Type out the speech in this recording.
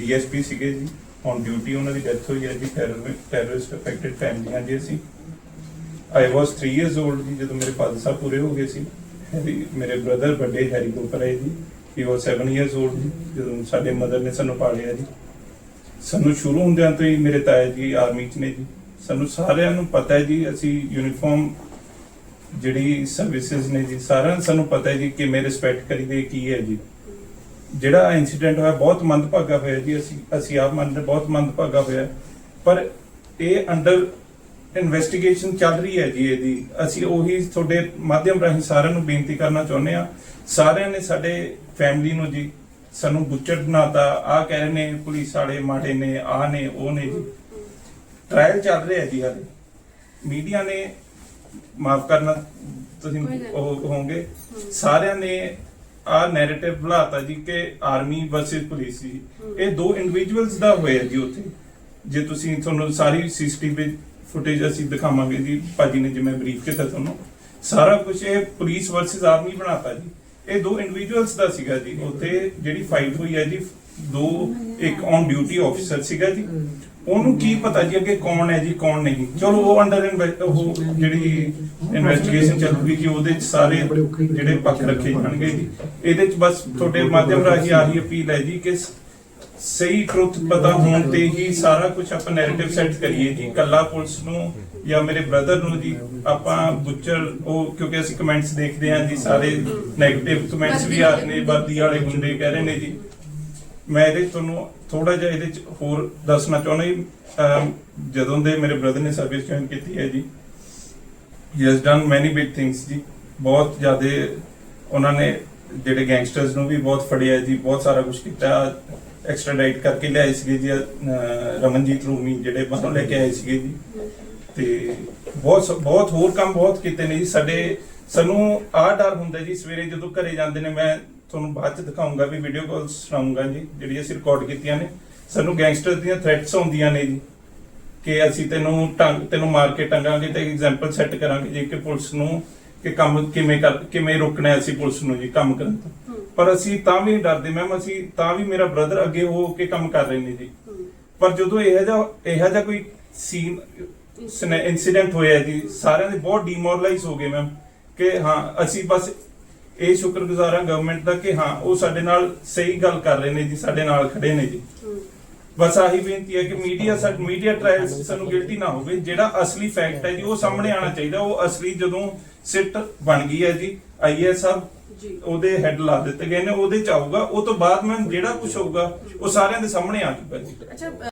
DSP ਸੀਗੇ ਜੀ। On duty ਉਹਨਾਂ ਦੀ ਡੈਥ ਹੋਈ ਹੈ ਜੀ ਟੈਰਰਿਸਟ ਅਫੈਕਟਡ ਫੈਮਲੀਆਂ ਜੀ ਅਸੀਂ ਆਈ ਵਾਸ 3 ਇਅਰਸ 올ਡ ਜੀ, ਜਦੋਂ ਮੇਰੇ ਫਾਦਰ ਸਾਹਿਬ ਪੂਰੇ ਹੋ ਗਏ ਸੀ। ਮੇਰੇ ਬ੍ਰਦਰ ਵੱਡੇ ਹੈਰੀ ਕੋਪਰ ਹੈ ਜੀ। ਹੀ ਵਾਸ 7 ਇਅਰਸ 올ਡ ਜੀ, ਜਦੋਂ ਸਾਡੇ ਮਦਰ ਨੇ ਸਾਨੂੰ ਪਾਲਿਆ ਜੀ। ਸਾਨੂੰ ਸ਼ੁਰੂ ਹੁੰਦਿਆਂ ਤੋਂ ਹੀ ਮੇਰੇ ਤਾਇਆ ਜੀ ਆਰਮੀ ਚ ਨੇ ਜੀ। ਸਾਨੂੰ ਸਾਰਿਆਂ ਨੂੰ ਪਤਾ ਹੈ ਜੀ, ਅਸੀਂ ਯੂਨੀਫਾਰਮ ਜਿਹੜੀ ਸਰਵਿਸਿਜ਼ ਨੇ ਜੀ, ਸਾਰਿਆਂ ਨੂੰ ਸਾਨੂੰ ਪਤਾ ਹੈ ਜੀ ਕਿ ਮੇਰੇ ਰਿਸਪੈਕਟ ਕਰੀਦੇ ਕੀ ਹੈ ਜੀ। ਜਿਹੜਾ ਇਨਸੀਡੈਂਟ ਹੋਇਆ ਬਹੁਤ ਮੰਦਭਾਗਾ ਹੋਇਆ ਜੀ। ਅਸੀਂ ਅਸੀਂ ਆਪ ਮੰਨਦੇ ਬਹੁਤ ਮੰਦਭਾਗਾ ਹੋਇਆ। ਪਰ ਇਹ ਅੰਡਰ ਇਨਵੈਸਟੀਗੇਸ਼ਨ ਚੱਲ ਰਹੀ ਹੈ ਜੀ ਇਹਦੀ। ਅਸੀਂ ਉਹੀ ਤੁਹਾਡੇ ਮਾਧਿਅਮ ਰਾਹੀਂ ਸਾਰਿਆਂ ਨੂੰ ਬੇਨਤੀ ਕਰਨਾ ਚਾਹੁੰਦੇ ਆ ਸਾਰਿਆਂ ਨੇ ਸਾਡੇ ਫੈਮਿਲੀ ਨੂੰ ਜੀ ਸਾਨੂੰ ਬੁੱਚੜ ਬਣਾਤਾ ਆ ਕਹਿ ਰਹੇ ਨੇ ਪੁਲਿਸ ਵਾਲੇ ਮਾੜੇ ਨੇ ਆ ਨੇ ਉਹ ਨੇ ਜੀ। ਟ੍ਰਾਇਲ ਚੱਲ ਰਿਹਾ ਜੀ ਹਾਲੇ। ਮੀਡੀਆ ਨੇ ਮਾਫ ਕਰਨਾ ਤੁਸੀਂ ਉਹ ਹੋਵੋਗੇ। ਸਾਰਿਆਂ ਨੇ ਆ ਨੈਰੇਟਿਵ ਬੁਲਾਤਾ ਜੀ ਕਿ ਆਰਮੀ ਵਰਸਸ ਪੁਲਿਸ ਜੀ। ਇਹ ਦੋ ਇੰਡੀਵਿਜੂਅਲਸ ਦਾ ਹੋਇਆ ਜੀ ਉੱਥੇ। ਜੇ ਤੁਸੀਂ ਤੁਹਾਨੂੰ ਸਾਰੀ ਸੀਸੀਟੀਵੀ ਫੁਟੇਜ ਅਸੀਂ ਦਿਖਾਵਾਂਗੇ ਜੀ, ਭਾਜੀ ਨੇ ਜਿਵੇਂ ਬਰੀਫ ਕੀਤਾ ਤੁਹਾਨੂੰ। ਸਾਰਾ ਕੁਝ ਇਹ ਪੁਲਿਸ ਵਰਸਸ ਆਰਮੀ ਬਣਾਤਾ ਜੀ। ਇਹ ਦੋ ਇੰਡੀਵਿਜੂਅਲਸ ਦਾ ਸੀਗਾ ਜੀ। ਉੱਥੇ ਜਿਹੜੀ ਫਾਈਟ ਹੋਈ ਹੈ ਜੀ, ਦੋ ਇੱਕ ਔਨ ਡਿਊਟੀ ਆਫੀਸਰ ਸੀਗਾ ਜੀ। ਉਹਨੂੰ ਕੀ ਪਤਾ ਜੀ ਅੱਗੇ ਕੌਣ ਹੈ ਜੀ, ਕੌਣ ਨਹੀਂ। ਚਲੋ, ਉਹ ਅੰਡਰ ਉਹ ਜਿਹੜੀ ਇਨਵੈਸਟੀਗੇਸ਼ਨ ਚੱਲੂਗੀ ਜੀ ਉਹਦੇ ਚ ਸਾਰੇ ਜਿਹੜੇ ਪੱਖ ਰੱਖੇ ਜਾਣਗੇ ਜੀ। ਇਹਦੇ ਚ ਬਸ ਤੁਹਾਡੇ ਮਾਧਿਅਮ ਰਾਹੀਂ ਆਹੀ ਅਪੀਲ ਹੈ ਜੀ ਕਿ ਸਹੀ ਟਰੁੱਥ ਪਤਾ ਹੋਣ ਤੇ ਹੀ ਸਾਰਾ ਕੁਝ ਆਪਾਂ ਨੈਰੇਟਿਵ ਸੈੱਟ ਕਰੀਏ ਜੀ। ਕੱਲਾ ਪੁਲਿਸ ਨੂੰ ਜਾਂ ਮੇਰੇ ਬ੍ਰਦਰ ਨੂੰ ਜੀ, ਆਪਾਂ ਬੁੱਚਰ ਉਹ ਕਿਉਂਕਿ ਅਸੀਂ ਕਮੈਂਟਸ ਦੇਖਦੇ ਹਾਂ ਜੀ, ਸਾਰੇ 네ਗੇਟਿਵ ਕਮੈਂਟਸ ਵੀ ਆ ਰਹੇ ਨੇ, ਵਰਦੀ ਵਾਲੇ ਗੁੰਡੇ ਕਹਿ ਰਹੇ ਨੇ ਜੀ। ਮੈਂ ਇਹਦੇ 'ਚ ਤੁਹਾਨੂੰ ਥੋੜਾ ਜਿਹਾ ਇਹਦੇ ਚ ਹੋਰ ਦੱਸਣਾ ਚਾਹੁੰਦਾ ਜੀ। ਅਮ, ਜਦੋਂ ਦੇ ਮੇਰੇ ਬ੍ਰਦਰ ਨੇ ਸਰਵਿਸ ਜੁਆਇਨ ਕੀਤੀ ਹੈ ਜੀ he has done many big things ਜੀ। ਬਹੁਤ ਜ਼ਿਆਦਾ ਉਹਨਾਂ ਨੇ ਜਿਹੜੇ ਗੈਂਗਸਟਰਸ ਨੂੰ ਵੀ ਬਹੁਤ ਫੜਿਆ ਜੀ ਬਹੁਤ ਸਾਰਾ ਕੁਝ ਕੀਤਾ। ਐਕਸਟ੍ਰਾਡਾਈਟ ਕਰਕੇ ਲਿਆਏ ਸੀਗੇ ਜੀ ਅਹ, ਰਮਨਜੀਤ ਰੂਮੀ ਜਿਹੜੇ ਬਾਹਰੋਂ ਲੈ ਕੇ ਆਏ ਸੀਗੇ ਜੀ। ਤੇ ਬਹੁਤ ਸ- ਬਹੁਤ ਹੋਰ ਕੰਮ ਬਹੁਤ ਕੀਤੇ ਨੇ ਜੀ। ਸਾਡੇ ਸਾਨੂੰ ਆਹ ਡਰ ਹੁੰਦਾ ਜੀ ਸਵੇਰੇ ਜਦੋਂ ਘਰੇ ਜਾਂਦੇ ਨੇ ਮੈਂ ਤੁਹਾਨੂੰ ਬਾਅਦ ਚ ਦਿਖਾਉਂਗਾ ਵੀ ਵੀਡੀਓ ਕਾਲਸ ਸੁਣਾਉਂਗਾ ਜੀ ਜਿਹੜੀ ਅਸੀਂ ਰਿਕਾਰਡ ਕੀਤੀਆਂ ਨੇ। ਸਾਨੂੰ ਗੈਂਗਸਟਰ ਦੀਆਂ ਥ੍ਰੈਟਸ ਆਉਂਦੀਆਂ ਨੇ ਜੀ ਕਿ ਅਸੀਂ ਤੈਨੂੰ ਟੰਗ ਤੈਨੂੰ ਮਾਰ ਕੇ ਟੰਗਾਂਗੇ ਤੇ ਐਗਜ਼ਾਮਪਲ ਸੈੱਟ ਕਰਾਂਗੇ ਜੀ ਕਿ ਪੁਲਿਸ ਨੂੰ ਕਿ ਕੰਮ ਕਿਵੇਂ ਕਰ ਕਿਵੇਂ ਰੋਕਣਾ ਹੈ ਅਸੀਂ ਪੁਲਿਸ ਨੂੰ ਜੀ ਕੰਮ ਕਰਨ ਤੋਂ। ਪਰ ਅਸੀਂ ਤਾਂ ਵੀ ਡਰਦੇ ਮੈਮ ਅਸੀਂ ਤਾਂ ਵੀ ਮੇਰਾ ਬ੍ਰਦਰ ਅੱਗੇ ਹੋ ਕੇ ਕੰਮ ਕਰ ਰਹੇ ਨੇ ਜੀ। ਪਰ ਜਦੋਂ ਇਹੋ ਜਿਹਾ ਇਹੋ ਜਿਹਾ ਕੋਈ ਸੀਨ ਇਨਸੀਡੈਂਟ ਹੋਇਆ ਜੀ ਸਾਰਿਆਂ ਦੇ ਬਹੁਤ ਡੀਮੋਰਲਾਈਜ਼ ਹੋ ਗਏ ਮੈਮ ਕਿ ਹਾਂ ਅਸੀਂ ਬਸ ਇਹ ਸ਼ੁਕਰਗੁਜ਼ਾਰ ਹਾਂ ਗਵਰਨਮੈਂਟ ਦਾ ਕਿ ਹਾਂ ਉਹ ਸਾਡੇ ਨਾਲ ਸਹੀ ਗੱਲ ਕਰ ਰਹੇ ਨੇ ਜੀ ਸਾਡੇ ਨਾਲ ਖੜੇ ਨੇ ਜੀ। ਬਸ ਆਹੀ ਬੇਨਤੀ ਹੈ ਕਿ ਮੀਡੀਆ ਸਾ ਮੀਡੀਆ ਟ੍ਰਾਇਲਸ ਸਾਨੂੰ ਗਿਲਟੀ ਨਾ ਹੋਵੇ ਜਿਹੜਾ ਅਸਲੀ ਫੈਕਟ ਹੈ ਜੀ ਉਹ ਸਾਹਮਣੇ ਆਣਾ ਚਾਹੀਦਾ ਉਹ ਅਸਲੀ ਜਦੋਂ ਸਿੱਟ ਬਣ ਗਈ ਹੈ ਜੀ ਆਈਐਸ ਸਾਹਿਬ ਜੀ। ਉਹਦੇ ਹੈੱਡ ਲਾ ਦਿੱਤੇ ਗਏ ਨੇ ਉਹਦੇ ਚ ਆਊਗਾ ਉਹ ਤੋਂ ਬਾਅਦ ਮੈਂ ਜਿਹੜਾ ਕੁਝ ਹੋਊਗਾ ਉਹ ਸਾਰਿਆਂ ਦੇ ਸਾਹਮਣੇ ਆ ਜਾਊਗਾ ਜੀ। ਅੱਛਾ